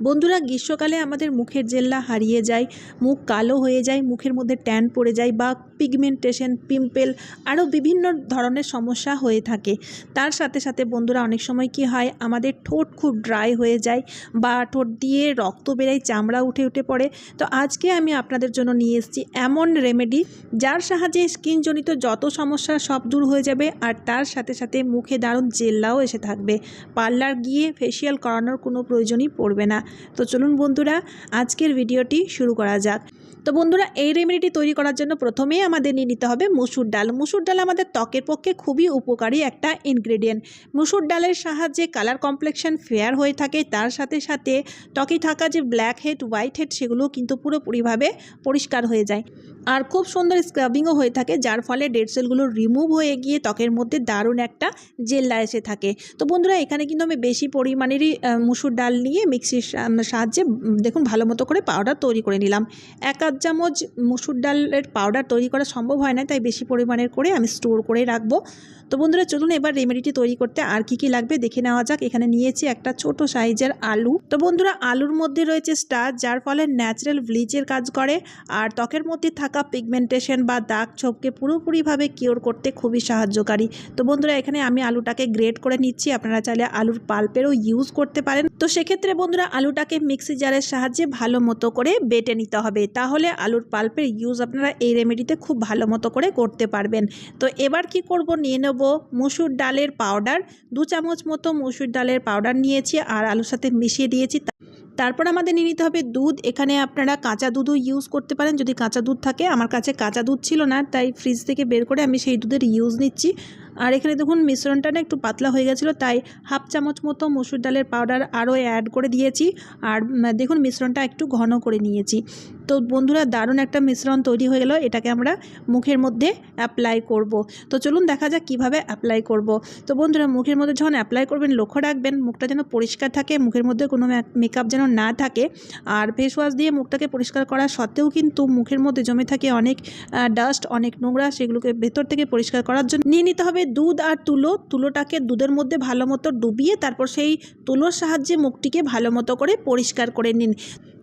বন্ধুরা, গ্রীষ্মকালে আমাদের মুখের জেল্লা হারিয়ে যায়, মুখ কালো হয়ে যায়, মুখের মধ্যে ট্যান পড়ে যায় বা পিগমেন্টেশন পিম্পল আরও বিভিন্ন ধরনের সমস্যা হয়ে থাকে। তার সাথে সাথে বন্ধুরা, অনেক সময় কি হয়, আমাদের ঠোঁট খুব ড্রাই হয়ে যায় বা ঠোঁট দিয়ে রক্ত বেরোয়, চামড়া উঠে উঠে পড়ে। তো আজকে আমি আপনাদের জন্য নিয়ে এসেছি এমন রেমেডি যার সাহায্যে স্কিনজনিত যত সমস্যা সব দূর হয়ে যাবে আর তার সাথে সাথে মুখে দারুণ জেল্লাও এসে থাকবে। পার্লার গিয়ে ফেসিয়াল করানোর কোনো প্রয়োজনই পড়বে না। তো চলুন বন্ধুরা, আজকের ভিডিওটি শুরু করা যাক। তো বন্ধুরা, এই রেমেডিটি তৈরি করার জন্য প্রথমেই আমাদের নিয়ে নিতে হবে মুসুর ডাল। মুসুর ডাল আমাদের ত্বকের পক্ষে খুবই উপকারী একটা ইনগ্রেডিয়েন্ট মুসুর ডালের সাহায্যে কালার কমপ্লেকশন ফেয়ার হয়ে থাকে, তার সাথে সাথে ত্বকে থাকা যে ব্ল্যাক হেড হোয়াইট হেড সেগুলো কিন্তু পুরোপুরিভাবে পরিষ্কার হয়ে যায়। আর খুব সুন্দর স্ক্রাবিংও হয়ে থাকে, যার ফলে ডেড সেলগুলো রিমুভ হয়ে গিয়ে ত্বকের মধ্যে দারুণ একটা জেল্লা এসে থাকে। তো বন্ধুরা, এখানে কিন্তু আমি বেশি পরিমাণেরই মুসুর ডাল নিয়ে মিক্সির সাহায্যে দেখুন ভালো মতো করে পাউডার তৈরি করে নিলাম। এক আধ চামচ মুসুর ডালের পাউডার তৈরি করা সম্ভব হয় না, তাই বেশি পরিমাণের করে আমি স্টোর করে রাখব। তো বন্ধুরা, চলুন এবার রেমেডিটি তৈরি করতে আর কি কি লাগবে দেখে নেওয়া যাক। এখানে নিয়েছি একটা ছোট সাইজের আলু। তো বন্ধুরা, আলুর মধ্যে রয়েছে স্টার যার ফলে ন্যাচারাল ব্লিচের কাজ করে। আর ত্বকের মধ্যে থাকা পিগমেন্টেশন বা দাগ ছোপকে পুরোপুরিভাবে কিওর করতে খুবই সাহায্যকারী। তো বন্ধুরা, এখানে আমি আলুটাকে গ্রেড করে নিচ্ছি। আপনারা চাইলে আলুর পাল্পেরও ইউজ করতে পারেন। তো সেক্ষেত্রে বন্ধুরা আলুটাকে মিক্সি জারের সাহায্যে ভালো মতো করে বেটে নিতে হবে। তাহলে আলুর পাল্পের ইউজ আপনারা এই রেমেডিতে খুব ভালো মতো করে করতে পারবেন। তো এবার কি করব? নিয়ে নেব মুসুর ডালের পাউডার দু চামচ মতো মুসুর ডালের পাউডার নিয়েছি আর আলুর সাথে মিশিয়ে দিয়েছি। তারপর আমাদের নিয়ে নিতে হবে দুধ। এখানে আপনারা কাঁচা দুধও ইউজ করতে পারেন। যদি কাঁচা দুধ থাকে, আমার কাছে কাঁচা দুধ ছিল না, তাই ফ্রিজ থেকে বের করে আমি সেই দুধের ইউজ নিচ্ছি। আর এখানে দেখুন মিশ্রণটা না একটু পাতলা হয়ে গেছিল, তাই হাফ চামচ মতো মসুর ডালের পাউডার আরও অ্যাড করে দিয়েছি। আর দেখুন মিশ্রণটা একটু ঘন করে নিয়েছি। তো বন্ধুরা দারুণ একটা মিশ্রণ তৈরি হয়ে গেল, এটাকে আমরা মুখের মধ্যে অ্যাপ্লাই করব। তো চলুন দেখা যাক কীভাবে অ্যাপ্লাই করব। তো বন্ধুরা মুখের মধ্যে যখন অ্যাপ্লাই করবেন, লক্ষ্য রাখবেন মুখটা যেন পরিষ্কার থাকে, মুখের মধ্যে কোনো মেকআপ যেন না থাকে। আর ফেস ওয়াশ দিয়ে মুখটাকে পরিষ্কার করা সত্ত্বেও কিন্তু মুখের মধ্যে জমে থাকে অনেক ডাস্ট অনেক নোংরা, সেগুলোকে ভেতর থেকে পরিষ্কার করার জন্য নিয়ে নিতে হবে দুধ আর তুলো। তুলোটাকে দুধের মধ্যে ভালো মতো ডুবিয়ে তারপর সেই তুলোর সাহায্যে মুখটিকে ভালো মতো করে পরিষ্কার করে নিন।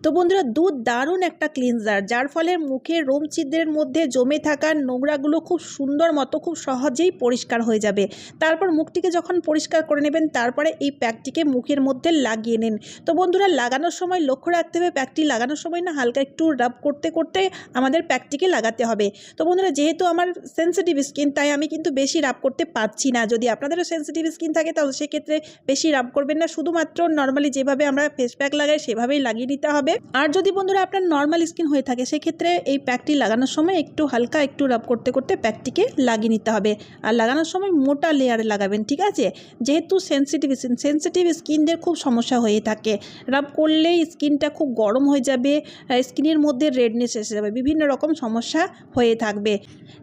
তো বন্ধুরা, দুধ দারুণ একটা ক্লিনজার যার ফলে মুখের রোম ছিদ্রের মধ্যে জমে থাকা নোংরাগুলো খুব সুন্দর মতো, খুব সহজেই পরিষ্কার হয়ে যাবে। তারপর মুখটিকে যখন পরিষ্কার করে নেবেন, তারপরে এই প্যাকটিকে মুখের মধ্যে লাগিয়ে নিন। তো বন্ধুরা, লাগানোর সময় লক্ষ্য রাখতে হবে, প্যাকটি লাগানোর সময় না হালকা একটু রাব করতে করতে আমাদের প্যাকটিকে লাগাতে হবে। তো বন্ধুরা, যেহেতু আমার সেন্সিটিভ স্কিন তাই আমি কিন্তু বেশি রাব করতে পারছি না। যদি আপনাদেরও সেন্সিটিভ স্কিন থাকে, তাহলে সেক্ষেত্রে বেশি রাব করবেন না। শুধুমাত্র নর্মালি যেভাবে আমরা ফেস প্যাক লাগাই, সেভাবেই লাগিয়ে নিতে হবে। আর যদি বন্ধুরা আপনার নর্মাল স্কিন হয়ে থাকে, সেক্ষেত্রে এই প্যাকটি লাগানোর সময় একটু হালকা একটু রাব করতে করতে প্যাকটিকে লাগিয়ে নিতে হবে। আর লাগানোর সময় মোটা লেয়ারে লাগাবেন, ঠিক আছে? যেহেতু সেন্সিটিভ স্কিন সেন্সিটিভ স্কিনদের খুব সমস্যা হয়ে থাকে। রাব করলেই স্কিনটা খুব গরম হয়ে যাবে স্কিনের মধ্যে রেডনেস এসে যাবে, বিভিন্ন রকম সমস্যা হয়ে থাকবে।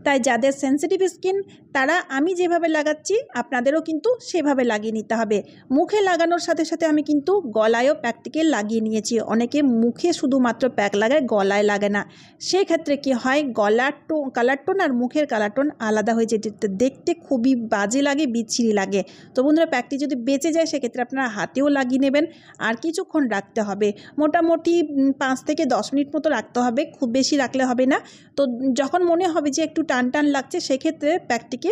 তাই যাদের সেন্সিটিভ স্কিন তারা আমি যেভাবে লাগাচ্ছি, আপনাদেরও কিন্তু সেভাবে লাগিয়ে নিতে হবে। মুখে লাগানোর সাথে সাথে আমি কিন্তু গলায়ও প্যাকটিকে লাগিয়ে নিয়েছি, অনেকে মুখে শুধুমাত্র প্যাক লাগায়, গলায় লাগে না। সেক্ষেত্রে কি হয়? গলার টো কালার টোন আর মুখের কালার টোন আলাদা হয়ে যেতে দেখতে খুবই বাজে লাগে, বিচ্ছিরি লাগে। তো বন্ধুরা, প্যাকটি যদি বেঁচে যায়, সেক্ষেত্রে আপনারা হাতেও লাগিয়ে নেবেন আর কিছুক্ষণ রাখতে হবে। মোটামুটি পাঁচ থেকে দশ মিনিট মতো রাখতে হবে, খুব বেশি রাখলে হবে না। তো যখন মনে হবে যে একটু টান টান লাগছে, সেক্ষেত্রে প্যাকটিকে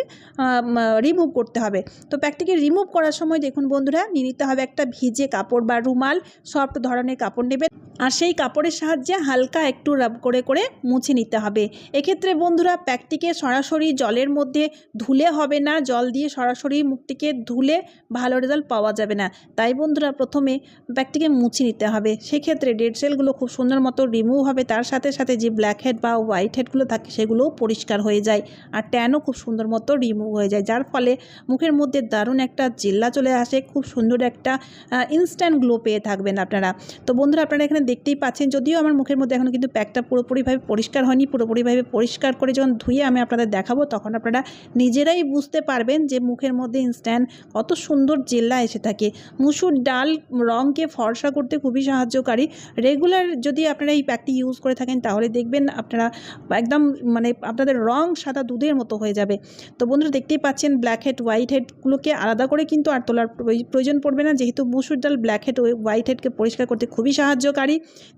রিমুভ করতে হবে। তো প্যাকটিকে রিমুভ করার সময় দেখুন বন্ধুরা, নিয়ে নিতে হবে একটা ভিজে কাপড় বা রুমাল, সফট ধরনের কাপড় নেবেন। আর সেই কাপড়ের সাহায্যে হালকা একটু রাব করে করে মুছে নিতে হবে। এক্ষেত্রে বন্ধুরা প্যাকটিকে সরাসরি জলের মধ্যে ধুলে হবে না। জল দিয়ে সরাসরি মুখটিকে ধুলে ভালো রেজাল্ট পাওয়া যাবে না। তাই বন্ধুরা প্রথমে প্যাকটিকে মুছে নিতে হবে। সেক্ষেত্রে ডেড সেলগুলো খুব সুন্দর মতো রিমুভ হবে। তার সাথে সাথে যে ব্ল্যাক হেড বা হোয়াইট হেডগুলো থাকে সেগুলোও পরিষ্কার হয়ে যায় আর ট্যানও খুব সুন্দর মতো রিমুভ হয়ে যায়। যার ফলে মুখের মধ্যে দারুণ একটা জেল্লা চলে আসে। খুব সুন্দর একটা ইনস্ট্যান্ট গ্লো পেয়ে থাকবেন আপনারা। তো বন্ধুরা আপনারা এখানে দেখতেই পাচ্ছেন, যদিও আমার মুখের মধ্যে এখনও কিন্তু প্যাকটা পুরোপুরিভাবে পরিষ্কার হয়নি, পুরোপুরিভাবে পরিষ্কার করে যখন ধুয়ে আমি আপনাদের দেখাবো, তখন আপনারা নিজেরাই বুঝতে পারবেন যে মুখের মধ্যে ইনস্ট্যান্ট কত সুন্দর জেল্লা এসে থাকে। মুসুর ডাল রঙকে ফর্সা করতে খুবই সাহায্যকারী। রেগুলার যদি আপনারা এই প্যাকটি ইউজ করে থাকেন, তাহলে দেখবেন আপনারা একদম মানে আপনাদের রং সাদা দুধের মতো হয়ে যাবে। তো বন্ধুরা, দেখতেই পাচ্ছেন ব্ল্যাক হেড হোয়াইট হেডগুলোকে আলাদা করে কিন্তু আর তোলার প্রয়োজন পড়বে না, যেহেতু মুসুর ডাল ব্ল্যাক হেড হোয়াইট হেডকে পরিষ্কার করতে খুবই সাহায্যকারী।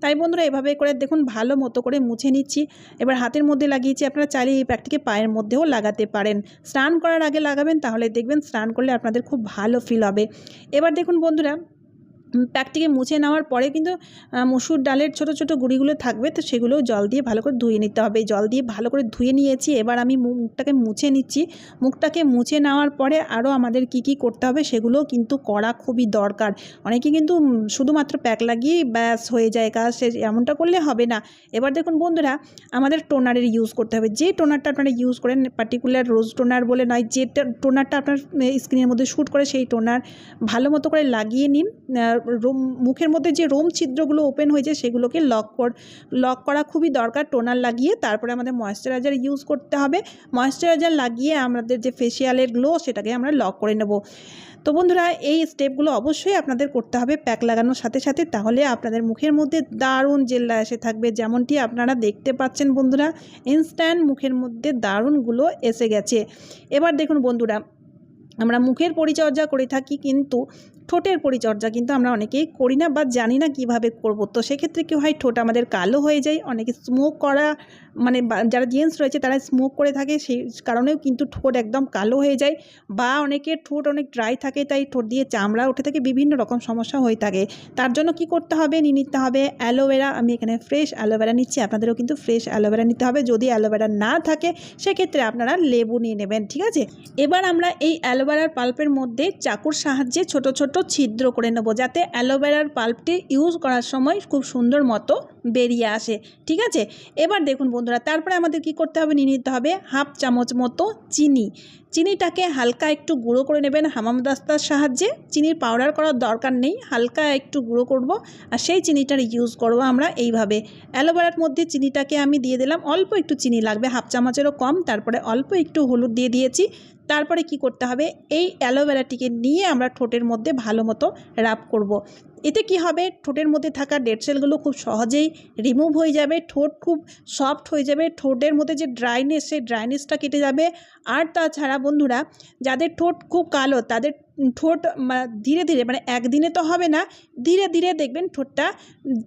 তাই বন্ধুরা এভাবে করে দেখুন ভালো মতো করে মুছে নিচ্ছি। এবার হাতের মধ্যে লাগিয়েছি, আপনারা চাইলে এই প্যাকটিকে পায়ের মধ্যেও লাগাতে পারেন। স্নান করার আগে লাগাবেন, তাহলে দেখবেন স্নান করলে আপনাদের খুব ভালো ফিল হবে। এবার দেখুন বন্ধুরা প্যাকটিকে মুছে নেওয়ার পরে কিন্তু মসুর ডালের ছোট ছোট গুঁড়িগুলো থাকবে, তো সেগুলোও জল দিয়ে ভালো করে ধুয়ে নিতে হবে। জল দিয়ে ভালো করে ধুয়ে নিয়েছি, এবার আমি মুখটাকে মুছে নিচ্ছি। মুখটাকে মুছে নেওয়ার পরে আরও আমাদের কি কি করতে হবে সেগুলোও কিন্তু করা খুবই দরকার। অনেকে কিন্তু শুধুমাত্র প্যাক লাগিয়ে ব্যাস হয়ে যায় কাজ শেষ এমনটা করলে হবে না। এবার দেখুন বন্ধুরা, আমাদের টোনারের ইউজ করতে হবে। যে টোনারটা আপনারা ইউজ করেন, পার্টিকুলার রোজ টোনার বলে নয়, যে টোনারটা আপনার স্ক্রিনের মধ্যে শ্যুট করে সেই টোনার ভালো মতো করে লাগিয়ে নিন। রোম, মুখের মধ্যে যে রোম ছিদ্রগুলো ওপেন হয়েছে সেগুলোকে লক কর লক করা খুবই দরকার টোনার লাগিয়ে তারপরে আমাদের ময়েশ্চারাইজার ইউজ করতে হবে। ময়েশ্চারাইজার লাগিয়ে আমাদের যে ফেসিয়ালের গ্লো সেটাকে আমরা লক করে নেব। তো বন্ধুরা, এই স্টেপগুলো অবশ্যই আপনাদের করতে হবে প্যাক লাগানোর সাথে সাথে। তাহলে আপনাদের মুখের মধ্যে দারুণ জেল্লা এসে থাকবে, যেমনটি আপনারা দেখতে পাচ্ছেন বন্ধুরা ইনস্ট্যান্ট মুখের মধ্যে দারুণগুলো এসে গেছে। এবার দেখুন বন্ধুরা, আমরা মুখের পরিচর্যা করে থাকি কিন্তু ঠোঁটের পরিচর্যা কিন্তু আমরা অনেকেই করি না বা জানি না কীভাবে করব। তো সেক্ষেত্রে কী হয়, ঠোঁট আমাদের কালো হয়ে যায়, অনেকে স্মোক করা মানে যারা জেন্টস রয়েছে তারা স্মোক করে থাকে, সেই কারণেও কিন্তু ঠোঁট একদম কালো হয়ে যায় বা অনেকের ঠোঁট অনেক ড্রাই থাকে, তাই ঠোঁট দিয়ে চামড়া উঠে থাকে, বিভিন্ন রকম সমস্যা হয়ে থাকে। তার জন্য কি করতে হবে, নিয়ে নিতে হবে অ্যালোভেরা আমি এখানে ফ্রেশ অ্যালোভেরা নিচ্ছি, আপনাদেরও কিন্তু ফ্রেশ অ্যালোভেরা নিতে হবে। যদি অ্যালোভেরা না থাকে, সেক্ষেত্রে আপনারা লেবু নিয়ে নেবেন, ঠিক আছে? এবার আমরা এই অ্যালোভেরার পাল্পের মধ্যে চাকুর সাহায্যে ছোট ছোট ছিদ্র করে নেব যাতে অ্যালোভেরার পাল্পটি ইউজ করার সময় খুব সুন্দর মতো বেরিয়ে আসে, ঠিক আছে? এবার দেখুন বন্ধুরা, তারপরে আমাদের কি করতে হবে? নিয়ে নিতে হবে হাফ চামচ মতো চিনি। চিনিটাকে হালকা একটু গুঁড়ো করে নেবেন হামাম দাস্তার সাহায্যে। চিনির পাউডার করার দরকার নেই, হালকা একটু গুঁড়ো করব আর সেই চিনিটার ইউজ করব আমরা এইভাবে। অ্যালোভেরার মধ্যে চিনিটাকে আমি দিয়ে দিলাম, অল্প একটু চিনি লাগবে, হাফ চামচেরও কম, তারপরে অল্প একটু হলুদ দিয়ে দিয়েছি। তারপরে কি করতে হবে? এই অ্যালোভেরাটিকে নিয়ে আমরা ঠোঁটের মধ্যে ভালো মতো রাব করব। এতে কি হবে? ঠোঁটের মধ্যে থাকা ডেড সেলগুলো খুব সহজেই রিমুভ হয়ে যাবে, ঠোঁট খুব সফট হয়ে যাবে, ঠোঁটের মধ্যে যে ড্রাইনেস সেই ড্রাইনেসটা কেটে যাবে। আর তাছাড়া বন্ধুরা, যাদের ঠোঁট খুব কালো, তাদের ঠোঁট ধীরে ধীরে মানে একদিনে তো হবে না, ধীরে ধীরে দেখবেন ঠোঁটটা,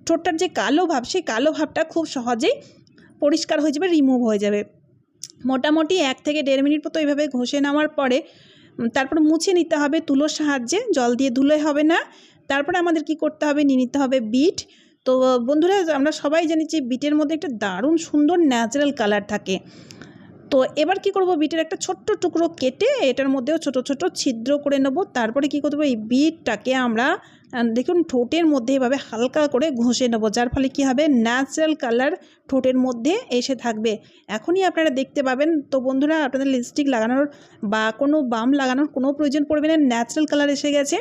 ঠোঁটটার যে কালো ভাব, সেই কালো ভাবটা খুব সহজেই পরিষ্কার হয়ে যাবে রিমুভ হয়ে যাবে। মোটামুটি এক থেকে দেড় মিনিট মতো এইভাবে ঘষে নেওয়ার পরে তারপর মুছে নিতে হবে তুলোর সাহায্যে, জল দিয়ে ধুলে হবে না। তারপরে আমাদের কি করতে হবে, নিয়ে নিতে হবে বিট। তো, বন্ধুরা, আমরা সবাই জানি যে বিটের মধ্যে একটা দারুণ সুন্দর ন্যাচারাল কালার থাকে। তো, এবার কি করব, বিটের একটা ছোট্ট টুকরো কেটে এটার মধ্যেও ছোট ছোট ছিদ্র করে নেব। তারপরে কি করতে হবে এই বিটটাকে আমরা দেখুন, ঠোঁটের মধ্যে এভাবে হালকা করে ঘষে নেব, যার ফলে কি হবে? ন্যাচারাল কালার ঠোঁটের মধ্যে এসে থাকবে। এখনই আপনারা দেখতে পাবেন। তো বন্ধুরা, আপনাদের লিপস্টিক লাগানোর বা কোনো বাম লাগানোর কোনো প্রয়োজন পড়বে না ন্যাচারাল কালার এসে গেছে।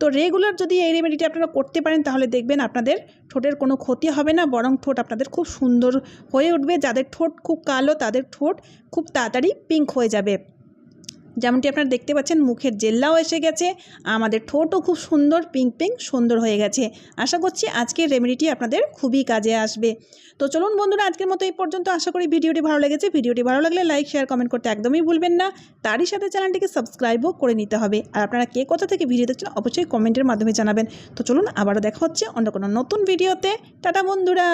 তো রেগুলার যদি এই রেমেডিটি আপনারা করতে পারেন, তাহলে দেখবেন আপনাদের ঠোঁটের কোনো ক্ষতি হবে না, বরং ঠোঁট আপনাদের খুব সুন্দর হয়ে উঠবে। যাদের ঠোঁট খুব কালো, তাদের ঠোঁট খুব তাড়াতাড়ি পিঙ্ক হয়ে যাবে। যেমনটি আপনারা দেখতে পাচ্ছেন, মুখের জেল্লাও এসে গেছে। আমাদের ঠোঁটও খুব সুন্দর পিঙ্ক পিঙ্ক সুন্দর হয়ে গেছে। আশা করছি আজকের রেমেডিটি আপনাদের খুবই কাজে আসবে। তো চলুন বন্ধুরা, আজকের মতো এই পর্যন্ত। আশা করি ভিডিওটি ভালো লেগেছে। ভিডিওটি ভালো লাগলে লাইক শেয়ার কমেন্ট করতে একদমই ভুলবেন না। তারই সাথে চ্যানেলটিকে সাবস্ক্রাইবও করে নিতে হবে। আর আপনারা কে কোথা থেকে ভিডিও দেখছেন, অবশ্যই কমেন্টের মাধ্যমে জানাবেন। তো চলুন, আবারও দেখা হচ্ছে অন্য কোনো নতুন ভিডিওতে টাটা বন্ধুরা!